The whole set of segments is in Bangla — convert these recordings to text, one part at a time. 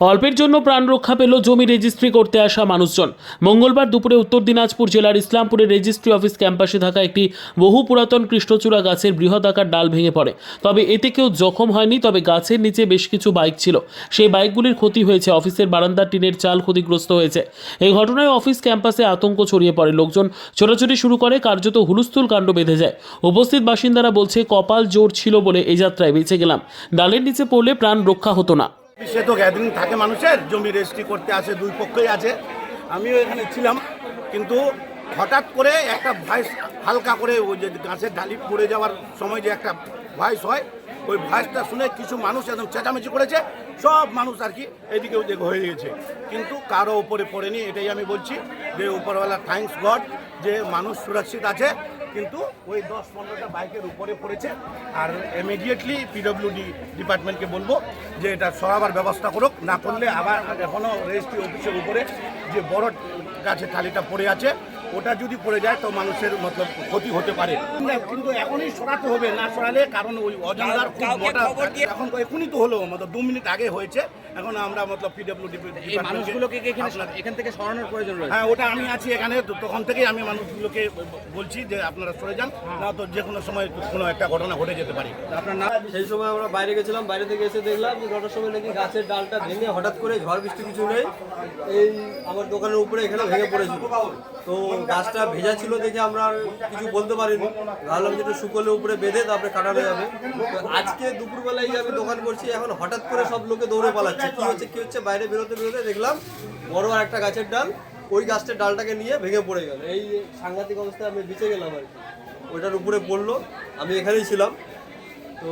অল্পের জন্য প্রাণ রক্ষা পেল জমি রেজিস্ট্রি করতে আসা মানুষজন। মঙ্গলবার দুপুরে উত্তর দিনাজপুর জেলার ইসলামপুরের রেজিস্ট্রি অফিস ক্যাম্পাসে থাকা একটি বহু পুরাতন কৃষ্ণচূড়া গাছের বৃহৎ আকার ডাল ভেঙে পড়ে। তবে এতে কেউ জখম হয়নি, তবে গাছের নিচে বেশ কিছু বাইক ছিল। সেই বাইকগুলির ক্ষতি হয়েছে। অফিসের বারান্দার টিনের চাল ক্ষতিগ্রস্ত হয়েছে। এই ঘটনায় অফিস ক্যাম্পাসে আতঙ্ক ছড়িয়ে পড়ে। লোকজন ছোটাছুটি শুরু করে, কার্যত হুলস্থুল কাণ্ড বেঁধে যায়। উপস্থিত বাসিন্দারা বলছে, কপাল জোর ছিল বলে এই যাত্রায় বেঁচে গেলাম। ডালের নিচে পড়লে প্রাণ রক্ষা হতো না। সে তো গ্যাদারিং থাকে মানুষের, জমি রেজিস্ট্রি করতে আসে, দুই পক্ষই আছে। আমিও এখানে ছিলাম, কিন্তু হঠাৎ করে একটা ভয়েস হালকা করে ওই যে গাছের ডালি পড়ে যাওয়ার সময় যে একটা ভয়েস হয়, ওই ভয়েসটা শুনে কিছু মানুষ একদম চেঁচামেচি করেছে, সব মানুষ আর কি এদিকে ওদিকে হয়ে গেছে। কিন্তু কারও উপরে পড়েনি, এটাই আমি বলছি যে উপরওয়ালা থ্যাঙ্কস গড যে মানুষ সুরক্ষিত আছে কিন্তু ওই দশ পনেরোটা বাইকের উপরে পড়েছে। আর ইমিডিয়েটলি পিডব্লিউডি ডিপার্টমেন্টকে বলব যে এটা সরাবার ব্যবস্থা করুক না করলে আবার এখনও রেজিস্ট্রি অফিসের উপরে যে বড় গাছের থালিটা পড়ে আছে ওটা যদি পড়ে যায় তো মানুষের মতলব ক্ষতি হতে পারে। কিন্তু এখনই সরাতে হবে না সরালে কারণ ওই খুব মোটা এখন তো এখনই তো হলো মতলব দু মিনিট আগে হয়েছে। এখন আমরা মতলব পিডব্লিউডি এই মানুষগুলোকে কি এখানে এখান থেকে সরানোর প্রয়োজন রয়েছে? হ্যাঁ ওটা আমি আছি এখানে তো তখন থেকেই আমি মানুষগুলোকে বলছি যে আপনারা সরে যান না তো যে কোনো সময় কোনো একটা ঘটনা ঘটে যেতে পারে। আপনার নাম? সেই সময় আমরা বাইরে গেছিলাম বাইরে থেকে এসে দেখলাম যে নটার সময় নাকি গাছের ডালটা ভেঙে হঠাৎ করে ঝড় বৃষ্টি কিছু নেই। এই আমার দোকানের উপরে এখানে ভেঙে পড়েছিল। তো গাছটা ভেজা ছিল দেখে আমরা আর কিছু বলতে পারিনি। ভাবলাম যেটা শুকলে উপরে বেঁধে তারপরে কাটানো যাবে। আজকে দুপুরবেলায় যে আমি দোকান করছি এখন হঠাৎ করে সব লোকে দৌড়ে পালাচ্ছে। হচ্ছে কি হচ্ছে বাইরে বেরোতে বেরোতে দেখলাম বড় আর একটা গাছের ডাল, ওই গাছটার ডালটাকে নিয়ে ভেঙে পড়ে গেল। এই সাংঘাতিক অবস্থায় আমি বেঁচে গেলাম আর কি। ওইটার উপরে পড়ল, আমি এখানেই ছিলাম। তো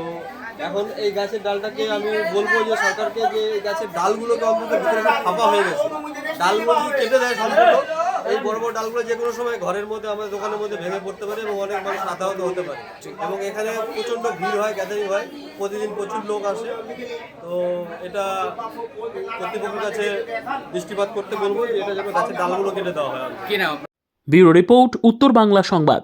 এখন এই গাছের ডালটাকে আমি বলব যে সরকারকে যে এই গাছের ডালগুলোকে অন্তত ভিতরে ফাঁপা হয়ে গেছে। ডালগুলো কেটে দেয় সম্পূর্ণ এই বড় বড় ডালগুলো যে কোনো সময় ঘরের মধ্যে আমাদের দোকানের মধ্যে ভেঙে পড়তে পারে এবং অনেক মানুষ আতাহত হতে পারে। এবং এখানে প্রচণ্ড ভিড় হয় গ্যাদারিং হয়। প্রতিদিন প্রচুর লোক আসে। তো এটা কর্তৃপক্ষের কাছে দৃষ্টিপাত করতে বলব যে এটা যেন গাছের ডালগুলো কেটে দেওয়া হয়। ব্যুরো রিপোর্ট উত্তর বাংলা সংবাদ।